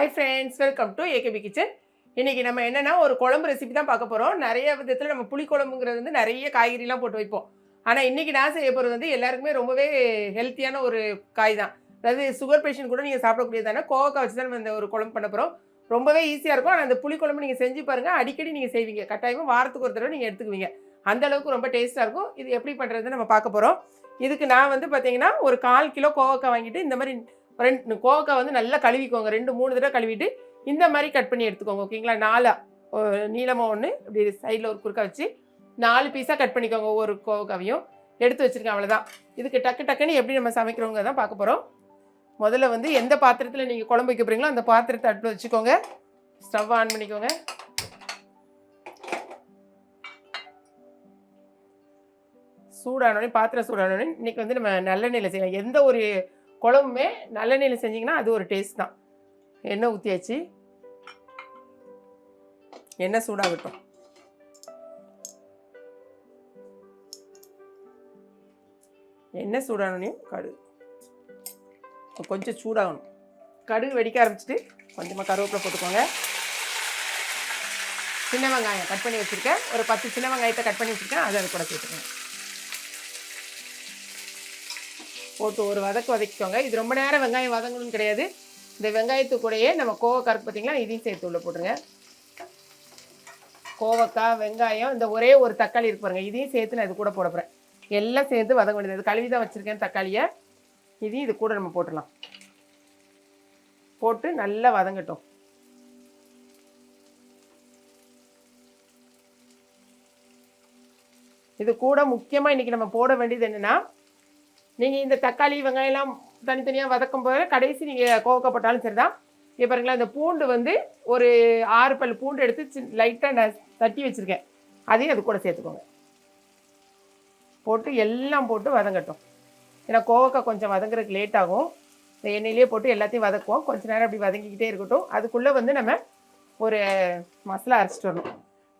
Hi friends welcome to AKP kitchen இன்றைக்கி நம்ம என்னென்னா ஒரு குழம்பு ரெசிபி தான் பார்க்க போகிறோம் நிறைய விதத்தில் நம்ம புளி குழம்புங்கிறது வந்து நிறைய காய்கறிலாம் போட்டு வைப்போம். ஆனால் இன்னைக்கு நான் செய்ய போகிறது வந்து எல்லாருக்குமே ரொம்பவே ஹெல்த்தியான ஒரு காய் தான். அதாவது சுகர் பேஷண்ட் கூட நீங்கள் சாப்பிடக்கூடியதான கோவக்காய் வச்சு தான் நம்ம இந்த ஒரு குழம்பு பண்ண போகிறோம் ரொம்பவே ஈஸியாக இருக்கும். ஆனால் அந்த புளிக்குழம்பு நீங்கள் செஞ்சு பாருங்கள் அடிக்கடி நீங்கள் செய்வீங்க. கட்டாயமாக வாரத்துக்கு ஒரு தடவை நீங்கள் எடுத்துக்குவீங்க. அந்த அளவுக்கு ரொம்ப டேஸ்ட்டாக இருக்கும். இது எப்படி பண்ணுறதுன்னு நம்ம பார்க்க போகிறோம் இதுக்கு நான் வந்து பார்த்தீங்கன்னா ஒரு கால் கிலோ கோவக்காய் வாங்கிட்டு இந்த மாதிரி ரெண்டு கோவக்காய் வந்து நல்லா கழுவிக்கோங்க. ரெண்டு மூணு தடவை கழுவிட்டு இந்த மாதிரி கட் பண்ணி எடுத்துக்கோங்க ஓகேங்களா நாலாக நீளமாக ஒன்று இப்படி சைடில் ஒரு குறுக்கா வச்சு நாலு பீஸாக கட் பண்ணிக்கோங்க ஒவ்வொரு கோவக்காவையும். எடுத்து வச்சுருக்கேன் அவ்வளோதான் இதுக்கு டக்கு டக்குன்னு எப்படி நம்ம சமைக்கிறவங்க தான் பார்க்க போகிறோம் முதல்ல வந்து எந்த பாத்திரத்தில் நீங்கள் குழம்பு வைக்க போகிறீங்களோ அந்த பாத்திரத்தை அடுப்பில் வச்சுக்கோங்க. ஸ்டவ் ஆன் பண்ணிக்கோங்க. சூடானோடனே பாத்திரம் சூடானோடனே இன்றைக்கி வந்து நம்ம நல்லெண்ணெயில் செய்யலாம். எந்த ஒரு குழம்புமே நல்லெண்ணெயில் செஞ்சிங்கன்னா அது ஒரு டேஸ்ட் தான். எண்ணெய் ஊற்றியாச்சு எண்ணெய் சூடாகட்டும். எண்ணெய் சூடானோடனே கடுகு கொஞ்சம் சூடாகணும். கடுகு வெடிக்க ஆரம்பிச்சிட்டு கொஞ்சமாக கருவேப்பிலை போட்டுக்கோங்க. சின்ன வெங்காயம் கட் பண்ணி வச்சுருக்கேன். ஒரு பத்து சின்ன வெங்காயத்தை கட் பண்ணி வச்சுருக்கேன். அதை அது கூட சேர்த்துக்கோங்க. போட்டு ஒரு வதக்கு வதக்கிக்கோங்க. இது ரொம்ப நேரம் வெங்காயம் வதங்கணும்னு கிடையாது. இந்த வெங்காயத்து கூடயே நம்ம கோவக்காய் பார்த்தீங்கன்னா பார்த்தீங்களா இதையும் சேர்த்து உள்ள போட்டுருங்க. கோவக்காய் வெங்காயம் இந்த ஒரே ஒரு தக்காளி இருக்கு பாருங்க. இதையும் சேர்த்து நான் இது கூட போட போகிறேன் எல்லாம் சேர்த்து வதங்க வேண்டியது. இது கழுவி தான் வச்சுருக்கேன் தக்காளியை. இதையும் இது கூட நம்ம போட்டுடலாம். போட்டு நல்லா வதங்கட்டும். இது கூட முக்கியமாக இன்றைக்கி நம்ம போட வேண்டியது என்னென்னா நீங்கள் இந்த தக்காளி வெங்காயம்லாம் தனித்தனியாக வதக்கும் போது கடைசி நீங்கள் கோவக்காய் போட்டாலும் சரி தான் இப்போ பாருங்களேன் இந்த பூண்டு வந்து ஒரு ஆறு பல் பூண்டு எடுத்து சின் லைட்டாக நான் தட்டி வச்சுருக்கேன். அதையும் அது கூட சேர்த்துக்கோங்க. போட்டு எல்லாம் போட்டு வதங்கட்டும். ஏன்னா கோவக்காய் கொஞ்சம் வதங்குறதுக்கு லேட் ஆகும். இந்த எண்ணெயிலே போட்டு எல்லாத்தையும் வதக்குவோம். கொஞ்ச நேரம் அப்படி வதங்கிக்கிட்டே இருக்கட்டும். அதுக்குள்ளே வந்து நம்ம ஒரு மசாலா அரைச்சிட்டு வரணும்.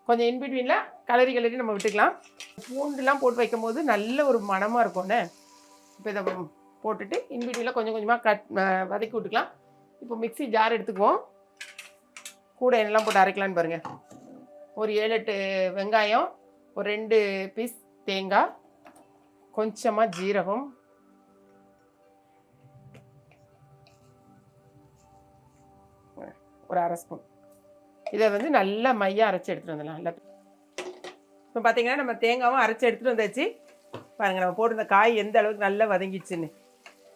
கொஞ்சம் இன்பிட்வீனில் கலரி கலரி நம்ம விட்டுக்கலாம். பூண்டுலாம் போட்டு வைக்கும் போது நல்ல ஒரு மணமாக இருக்கும்னே இப்போ இதை போட்டுட்டு இன்பிடியில் கொஞ்சம் கொஞ்சமாக கட் வதக்கி விட்டுக்கலாம். இப்போ மிக்ஸி ஜார் எடுத்துக்குவோம். கூட என்னெல்லாம் போட்டு அரைக்கலான்னு பாருங்கள் ஒரு ஏழு எட்டு வெங்காயம் ஒரு ரெண்டு பீஸ் தேங்காய் கொஞ்சமாக ஜீரகம். ஒரு அரை ஸ்பூன் இதை வந்து நல்லா மையாக அரைச்சி எடுத்துகிட்டு வந்துடலாம். நல்லா இப்போ பார்த்தீங்கன்னா நம்ம தேங்காவும் அரைச்சி எடுத்துகிட்டு வந்தாச்சு. பாருங்கள் நம்ம போட்டிருந்த காய் எந்த அளவுக்கு நல்லா வதங்கிச்சுன்னு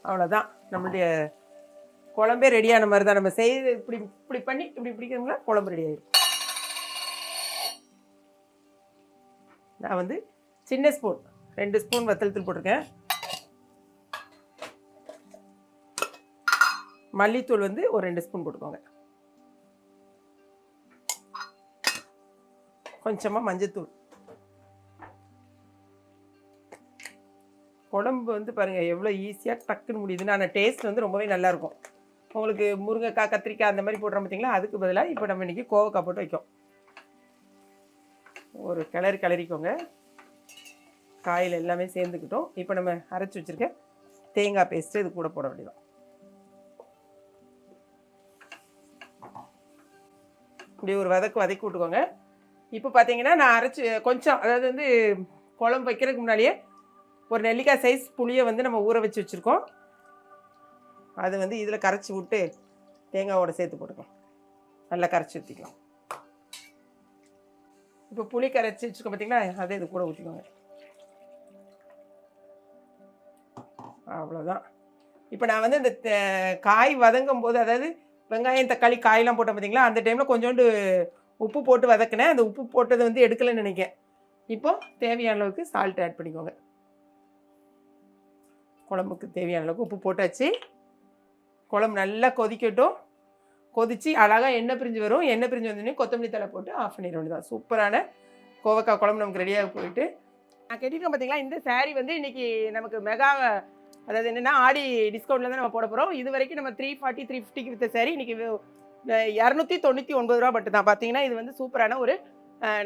அவ்வளோதான் நம்மளுடைய குழம்பே ரெடியான மாதிரி தான் நம்ம செய்து இப்படி இப்படி பண்ணி இப்படி பிடிக்கிறோம்னா குழம்பு ரெடி ஆகிடும் நான் வந்து சின்ன ஸ்பூன் ரெண்டு ஸ்பூன் வத்தல் தூள் போட்டிருக்கேன். மல்லித்தூள் வந்து ஒரு ரெண்டு ஸ்பூன் போட்டுக்கோங்க. கொஞ்சமாக மஞ்சத்தூள். குழம்பு வந்து பாருங்கள் எவ்வளோ ஈஸியாக டக்குன்னு முடியுதுன்னு. ஆனால் டேஸ்ட் வந்து ரொம்பவே நல்லாயிருக்கும். உங்களுக்கு முருங்கைக்காய் கத்திரிக்காய் அந்த மாதிரி போடுறோம் பார்த்தீங்களா அதுக்கு பதிலாக இப்போ நம்ம இன்றைக்கி கோவக்காய் போட்டு வைக்கோம். ஒரு கிளறி கிளறிக்கோங்க. காயில் எல்லாமே சேர்ந்துக்கிட்டோம் இப்போ நம்ம அரைச்சி வச்சுருக்க தேங்காய் பேஸ்ட்டு இது கூட போட வேண்டியதான் இப்படி ஒரு வதக்கு வதக்கி விட்டுக்கோங்க. இப்போ பார்த்தீங்கன்னா நான் அரைச்சி கொஞ்சம் அதாவது வந்து குழம்பு வைக்கிறதுக்கு முன்னாடியே ஒரு நெல்லிக்காய் சைஸ் புளியை வந்து நம்ம ஊற வச்சு வச்சுருக்கோம். அது வந்து இதில் கரைச்சி விட்டு தேங்காவோட சேர்த்து போட்டுக்கலாம். நல்லா கரைச்சி ஊற்றிக்கலாம் இப்போ புளி கரைச்சி வச்சுருக்கோம் பார்த்தீங்களா அதே இது கூட ஊற்றிக்கோங்க அவ்வளோதான் இப்போ நான் வந்து இந்த தே- காய் வதங்கும் போது அதாவது வெங்காயம் தக்காளி காயெல்லாம் போட்டோம் பார்த்தீங்களா அந்த டைமில் கொஞ்சோண்டு உப்பு போட்டு வதக்கினேன். அந்த உப்பு போட்டதை வந்து எடுக்கலைன்னு நினைக்கேன். இப்போ தேவையான அளவுக்கு சால்ட் ஆட் பண்ணிக்கோங்க. குழம்புக்கு தேவையான அளவுக்கு உப்பு போட்டாச்சு. குழம்பு நல்லா கொதிக்கட்டும். கொதித்து அழகாக எண்ணெய் பிரிஞ்சு வரும். எண்ணெய் பிரிஞ்சு வந்தோடனே கொத்தமல்லி தலை போட்டு ஆஃப் பண்ணிட வேண்டியதான் சூப்பரான கோவக்காய் குழம்பு நமக்கு ரெடியாக போயிட்டு. நான் கேட்டிருக்கேன் பார்த்தீங்களா இந்த saree வந்து இன்றைக்கி நமக்கு மெகா அதாவது என்னென்னா ஆடி டிஸ்கவுண்ட்டில் தான் நம்ம போட போகிறோம் இது வரைக்கும் நம்ம த்ரீ ஃபார்ட்டி த்ரீ ஃபிஃப்டிக்கு வித்த சாரீ இன்றைக்கி இரநூத்தி தொண்ணூற்றி ஒன்பது ரூபா மட்டும் தான் பார்த்தீங்கன்னா இது வந்து சூப்பரான ஒரு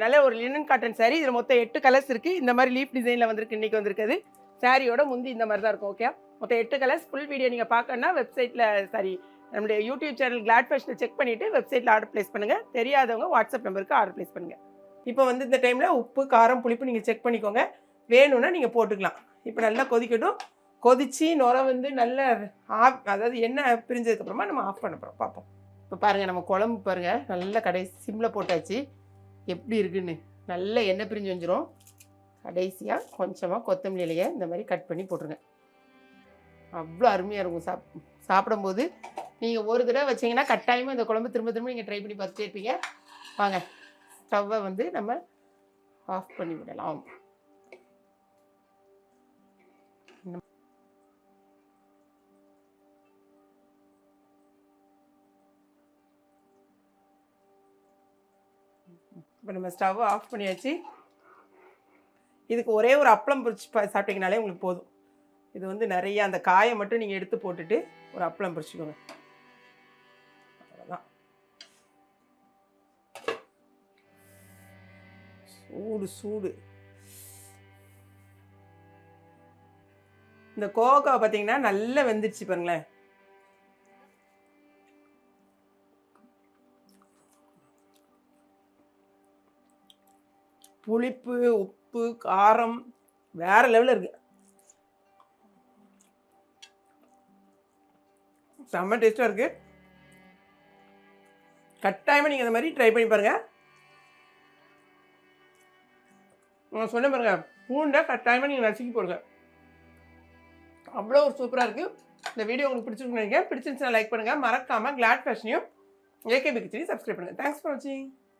நல்ல ஒரு லினன் காட்டன் சேரீ இதில் மொத்தம் எட்டு கலர்ஸ் இருக்குது இந்த மாதிரி லீஃப் டிசைனில் வந்திருக்கு. இன்றைக்கி வந்திருக்குது. சாரியோட முந்தி இந்த மாதிரி தான் இருக்கும் ஓகே மொத்தம் எட்டு கலர்ஸ் ஃபுல் வீடியோ நீங்கள் பார்க்கணுன்னா வெப்சைட்டில் சாரி நம்முடைய யூடியூப் சேனல் கிளாட் ஃபேஷனில் செக் பண்ணிவிட்டு வெப்சைட்டில் ஆர்டர் ப்ளேஸ் பண்ணுங்கள் தெரியாதவங்க வாட்ஸ்அப் நம்பருக்கு ஆர்டர் ப்ளேஸ் பண்ணுங்கள் இப்போ வந்து இந்த டைமில் உப்பு காரம் புளிப்பு நீங்கள் செக் பண்ணிக்கோங்க. வேணும்னா நீங்கள் போட்டுக்கலாம். இப்போ நல்லா கொதிக்கட்டும். கொதித்து நுர வந்து நல்ல ஆஃப் அதாவது எண்ணெய் பிரிஞ்சதுக்கப்புறமா நம்ம ஆஃப் பண்ண போகிறோம் பார்ப்போம். இப்போ பாருங்கள் நம்ம குழம்பு பாருங்கள் நல்லா கடைசி சிம்மில் போட்டாச்சு. எப்படி இருக்குன்னு? நல்ல எண்ணெய் பிரிஞ்சு வந்துடும் கடைசியாக கொஞ்சமாக கொத்தமல்லி இலையை இந்த மாதிரி கட் பண்ணி போட்டுருங்க. அவ்வளோ அருமையாக இருக்கும். சாப் சாப்பிடும்போது நீங்கள் ஒரு தடவை வச்சீங்கன்னா கட்டாயமாக இந்த குழம்பு திரும்ப திரும்ப நீங்கள் ட்ரை பண்ணி பார்த்துட்டே இருப்பீங்க. வாங்க ஸ்டவ்வை வந்து நம்ம ஆஃப் பண்ணி விடலாம். இப்போ நம்ம ஸ்டவ் ஆஃப் பண்ணியாச்சு. இதுக்கு ஒரே ஒரு அப்பளம் பொரிச்சு பா- சாப்பிட்டீங்கனாலே உங்களுக்கு போதும். இது வந்து நிறைய அந்த காயை மட்டும் நீங்கள் எடுத்து போட்டுட்டு ஒரு அப்பளம் பொரிச்சுக்கோங்க. அவ்வளோதான் சூடு சூடு. இந்த கோவக்காவை பார்த்தீங்கன்னா நல்லா வெந்துருச்சு பாருங்களேன். புளிப்பு உப்பு உப்பு காரம் வேற லெவலில் இருக்கு. செம்ம டேஸ்ட்டாக இருக்கு. கட்டாயமாக நீங்கள் இந்த மாதிரி ட்ரை பண்ணி பாருங்க. நான் சொன்ன பாருங்க பூண்டை கட்டாயமாக நீங்கள் நசுக்கி போடுங்க. அவ்வளோ ஒரு சூப்பராக இருக்குது இந்த வீடியோ உங்களுக்கு பிடிச்சிருக்குன்னு நினைக்கிறேன். பிடிச்சிருந்துச்சுன்னா லைக் பண்ணுங்கள் மறக்காமல் கிளாட் ஃபேஷனையும் ஏகேபி கிச்சனையும் சப்ஸ்கிரைப் பண்ணுங்கள் தேங்க்ஸ் ஃபார் வாட்சிங்